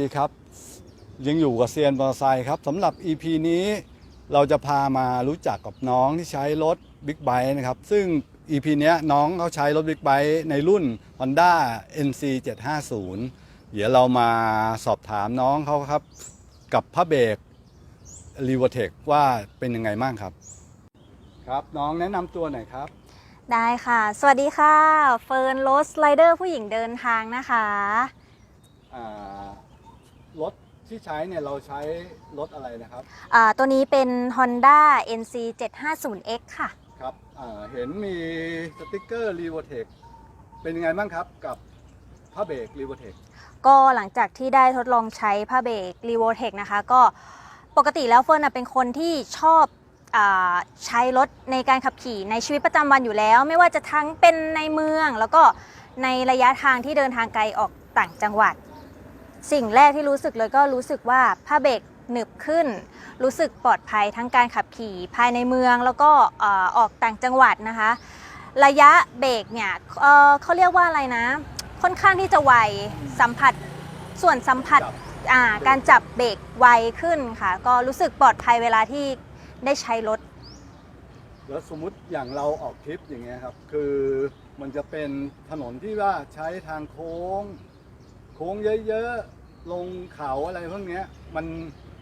ดีครับ ยังอยู่กับเซียนมอเตอร์ไซค์ครับสำหรับ EP นี้เราจะพามารู้จักกับน้องที่ใช้รถบิ๊กไบค์นะครับ ซึ่ง EP เนี้ยน้องเขาใช้รถบิ๊กไบค์ในรุ่น Honda NC 750 เดี๋ยวเรามาสอบถามน้องเขาครับ กับผ้าเบรก r e v o t e c ว่าเป็นยังไงบ้างครับ ครับน้องแนะนำตัวหน่อยครับ ได้ค่ะ สวัสดีค่ะ เฟิร์นรถสไลเดอร์ผู้หญิงเดินทางนะคะ อ่า รถที่ใช้เนี่ยเราใช้รถอะไรนะครับ อ่าตัวนี้เป็น Honda NC 750X ค่ะ ครับอ่าเห็นมีสติกเกอร์ r e v o t e c เป็นยังไงบ้างครับกับผ้าเบรก r e v o t e c ก็หลังจากที่ได้ทดลองใช้ผ้าเบรก r e v o t e c นะคะ ก็ปกติแล้วเฟิร์นนะเป็นคนที่ชอบอาใช้รถในการขับขี่ในชีวิตประจำวันอยู่แล้ว ไม่ว่าจะทั้งเป็นในเมืองแล้วก็ในระยะทางที่เดินทางไกลออกต่างจังหวัด สิ่งแรกที่รู้สึกเลยก็รู้สึกว่าผ้าเบรกหนึบขึ้น รู้สึกปลอดภัยทั้งการขับขี่ภายในเมืองแล้วก็เอ่อออกต่างจังหวัดนะคะ ระยะเบรกเนี่ยเอ่อเขาเรียกว่าอะไรนะ ค่อนข้างที่จะไวสัมผัสส่วนสัมผัสจับอ่าการจับเบรกไวขึ้นค่ะ ก็รู้สึกปลอดภัยเวลาที่ได้ใช้รถ แล้วสมมุติอย่างเราออกทริปอย่างเงี้ยครับ คือมันจะเป็นถนนที่ว่าใช้ทางโค้ง โค้งเยอะๆ ลงเขาอะไรพวกเนี้ย มัน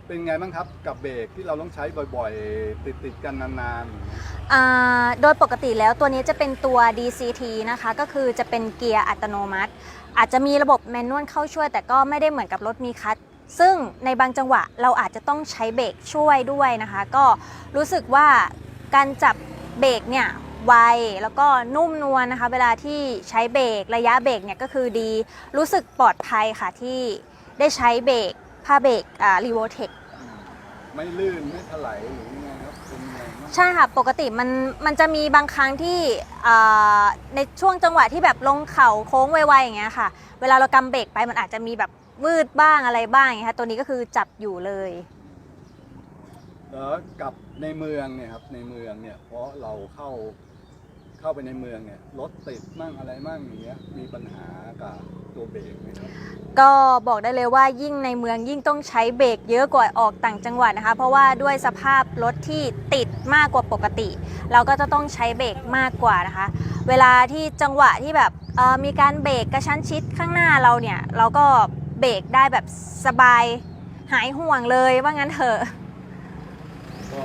เป็นไงบ้างครับกับเบรกที่เราต้องใช้บ่อยๆ ติดๆกันนานๆอย่าโดยปกติแล้วตัวนี้จะเป็นตัว DCT นะคะ ก็คือจะเป็นเกียร์อัตโนมัติ อาจจะมีระบบแมนนวลเข้าช่วย แต่ก็ไม่ได้เหมือนกับรถมีคัตซึ่งในบางจังหวะเราอาจจะต้องใช้เบรกช่วยด้วยนะคะ ก็รู้สึกว่าการจับเบรกเนี่ย ไว แล้วก็นุ่มนวลนะคะ เวลาที่ใช้เบรกระยะเบรกเนี่ยก็คือดี รู้สึกปลอดภัยค่ะที่ได้ใช้เบรกผ้าเบรกอ่ารีโวเทคไม่ลื่นไม่ถลายหรือยังไงครับเป็นยังไงบ้างใช่ค่ะ ปกติมันมันจะมีบางครั้งที่อ่าในช่วงจังหวะที่แบบลงเขาโค้งไวๆอย่างเงี้ยค่ะ เวลาเรากำเบรกไปมันอาจจะมีแบบวืดบ้างอะไรบ้างอย่างเงี้ยค่ะตัวนี้ก็คือจับอยู่เลย แล้วกับในเมืองเนี่ยครับในเมืองเนี่ยเพราะเราเข้า เข้าไปในเมืองเนี่ยรถติดมั่งอะไรมั่งอย่างเงี้ยมีปัญหากับตัวเบรกไหมครับ ก็บอกได้เลยว่ายิ่งในเมืองยิ่งต้องใช้เบรกเยอะกว่าออกต่างจังหวัดนะคะ เพราะว่าด้วยสภาพรถที่ติดมากกว่าปกติ เราก็จะต้องใช้เบรกมากกว่านะคะ เวลาที่จังหวะที่แบบเอ่อมีการเบรกกระชั้นชิดข้างหน้าเราเนี่ย เราก็เบรกได้แบบสบายหายห่วงเลยว่างั้นเถอะก็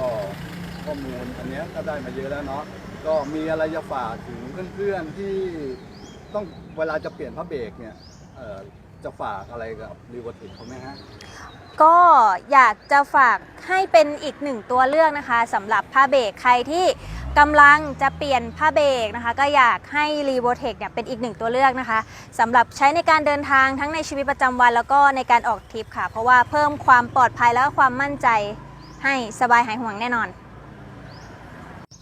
ข้อมูลอันเนี้ยก็ได้มาเยอะแล้วเนาะ ก็มีอะไรจะฝากถึงเพื่อนๆที่ต้องเวลาจะเปลี่ยนพระเบรกเนี่ยเอ่อจะฝากอะไรกับรีวอร์ติเขาไหมฮะ ก็อยากจะฝากให้เป็นอีกหนึ่งตัวเลือกนะคะสำหรับผ้าเบรกใครที่กำลังจะเปลี่ยนผ้าเบรกนะคะ ก็อยากให้ r e v o t e c เนี่ยเป็นอีกหนึ่งตัวเลือกนะคะสำหรับใช้ในการเดินทางทั้งในชีวิตประจำวันแล้วก็ในการออกทริปค่ะ เพราะว่าเพิ่มความปลอดภัยและความมั่นใจให้สบายหายห่วงแน่นอน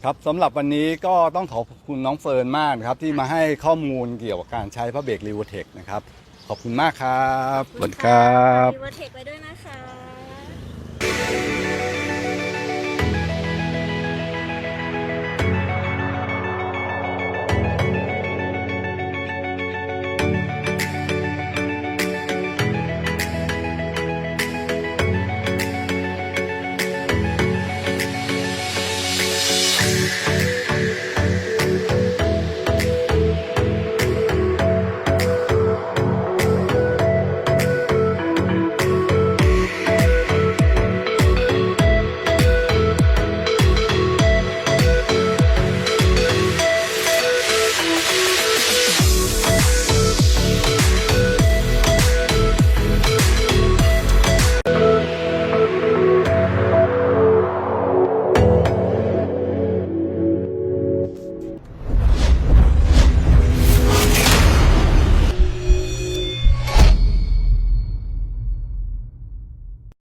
ครับสำหรับวันนี้ก็ต้องขอบคุณน้องเฟิร์นมากนะครับ ที่มาให้ข้อมูลเกี่ยวกับการใช้พระเบรกรีวอร์เทคนะครับ ขอบคุณมากครับ สวัสดีครับ r e v o t e c ไว้ด้วยนะคะ